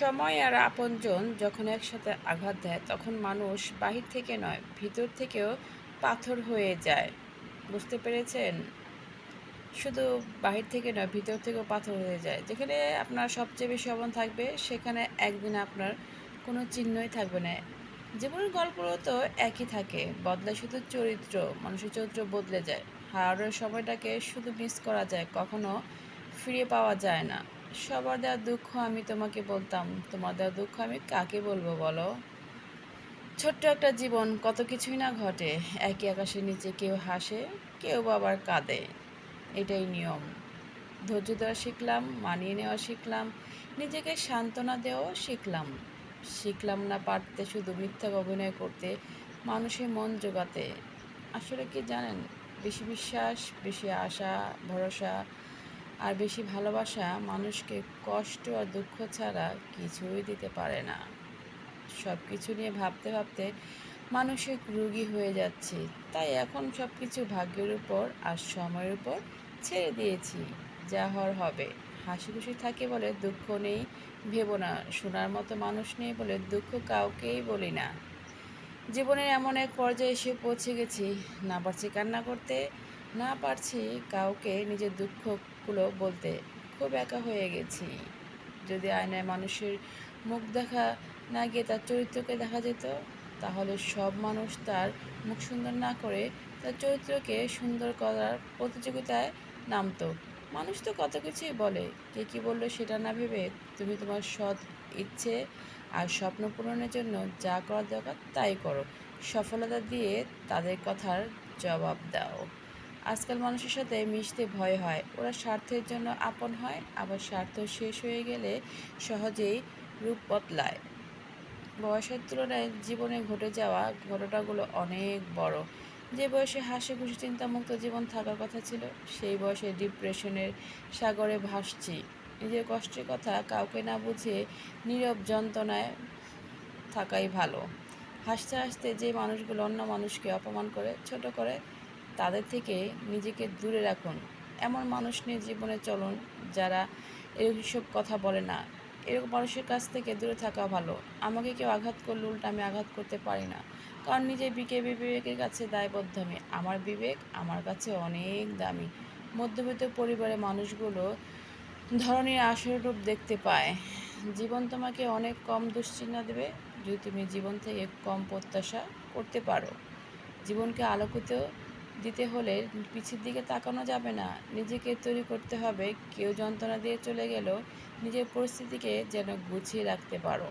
সময় আর আপনজন যখন একসাথে আঘাত দেয়, তখন মানুষ বাহির থেকে নয়, ভিতর থেকেও পাথর হয়ে যায়। বুঝতে পেরেছেন? শুধু বাহির থেকে নয়, ভিতর থেকেও পাথর হয়ে যায়। যেখানে আপনার সবচেয়ে বেশি অবন থাকবে, সেখানে একদিন আপনার কোনো চিহ্নই থাকবে না। জীবনের গল্পগুলো তো একই থাকে বদলায় শুধু চরিত্র, মানুষের চরিত্র বদলে যায়। হারানোর সময়টাকে শুধু মিস করা যায়, কখনো ফিরে পাওয়া যায় না। সবার দেওয়া দুঃখ আমি তোমাকে বলতাম। তোমার দেওয়া দুঃখ আমি কাকে বলব বলো? ছোট্ট একটা জীবন, কত কিছুই না ঘটে। একই আকাশের নিচে কেউ হাসে, কেউ বা আবার কাঁদে। এটাই নিয়ম। ধৈর্য দেওয়া শিখলাম, মানিয়ে নেওয়া শিখলাম, নিজেকে সান্ত্বনা দেওয়াও শিখলাম। শিখলাম না পারতে, শুধু মিথ্যা অভিনয় করতে, মানুষের মন জোগাতে। আসলে কি জানেন? বেশি বিশ্বাস, বেশি আশা, ভরসা আর বেশি ভালোবাসা মানুষকে কষ্ট আর দুঃখ ছাড়া কিছুই দিতে পারে না। সব কিছু নিয়ে ভাবতে ভাবতে মানসিক রোগী হয়ে যাচ্ছি। তাই এখন সব কিছু ভাগ্যের উপর আর সময়ের উপর ছেড়ে দিয়েছি। যা হর হবে। হাসি খুশি থাকে বলে দুঃখ নেই, ভেবো না। শোনার মতো মানুষ নেই বলে দুঃখ কাউকেই বলি না। জীবনের এমন এক পর্যায়ে এসে পৌঁছে গেছি। না পারছি কান্না করতে না পারছি কাউকে নিজের দুঃখগুলো বলতে। খুব একা হয়ে গেছি। যদি আয়নায় মানুষের মুখ দেখা না গিয়ে তার চরিত্রকে দেখা যেত, তাহলে সব মানুষ তার মুখ সুন্দর না করে তার চরিত্রকে সুন্দর করার প্রতিযোগিতায় নামতো। মানুষ তো কত কিছুই বলে, কে কী বলল সেটা না ভেবে তুমি তোমার সৎ ইচ্ছে আর স্বপ্ন পূরণের জন্য যা করার দরকার তাই করো। সফলতা দিয়ে তাদের কথার জবাব দাও। আজকাল মানুষের সাথে মিশতে ভয় হয়। ওরা স্বার্থের জন্য আপন হয়, আবার স্বার্থ শেষ হয়ে গেলে সহজেই রূপ বদলায়। বয়সের তুলনায় জীবনে ঘটে যাওয়া ঘটনাগুলো অনেক বড়। যে বয়সে হাসি খুশি চিন্তামুক্ত জীবন থাকার কথা ছিল, সেই বয়সে ডিপ্রেশনের সাগরে ভাসছি। নিজের কষ্টের কথা কাউকে না বুঝে নীরব যন্ত্রণায় থাকাই ভালো। হাসতে হাসতে যে মানুষগুলো অন্য মানুষকে অপমান করে, ছোট করে তাদের থেকে নিজেকে দূরে রাখুন। এমন মানুষ নিয়ে জীবনে চলুন যারা এইসব কথা বলে না। এরকম মানুষের কাছ থেকে দূরে থাকা ভালো। আমাকে কেউ আঘাত করলে উল্টা আমি আঘাত করতে পারি না। কারণ নিজের বিকে বিবেকের কাছে দায়বদ্ধ আমি। আমার বিবেক আমার কাছে অনেক দামি। মধ্যবিত্ত পরিবারের মানুষগুলো ধরনের আসল রূপ দেখতে পায়। জীবন তোমাকে অনেক কম দুশ্চিন্তা দেবে যদি তুমি জীবন থেকে কম প্রত্যাশা করতে পারো। জীবনকে আলোকিত দিতে হলে পিছের দিকে তাকানো যাবে না। নিজেকে তৈরি করতে হবে। কেউ যন্ত্রণা দিয়ে চলে গেলেও নিজের পরিস্থিতিকে যেন গুছিয়ে রাখতে পারো।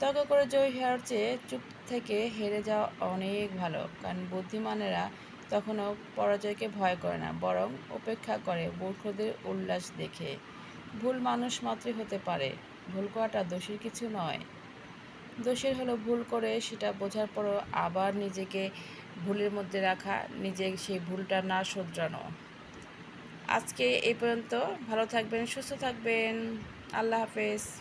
তর্ক করে জয়ী হওয়ার চেয়ে চুপ থেকে হেরে যাওয়া অনেক ভালো, কারণ বুদ্ধিমানেরা তখনও পরাজয়কে ভয় করে না, বরং উপেক্ষা করে মূর্খদের উল্লাস দেখে। ভুল মানুষ মাত্রই হতে পারে। ভুল করাটা দোষের কিছু নয়। দোষের হলো ভুল করে সেটা বোঝার পরও আবার নিজেকে ভুলের মধ্যে রাখা, নিজে সেই ভুলটা না শোধরানো। আজকে এই পর্যন্ত। ভালো থাকবেন, সুস্থ থাকবেন। আল্লাহ হাফেজ।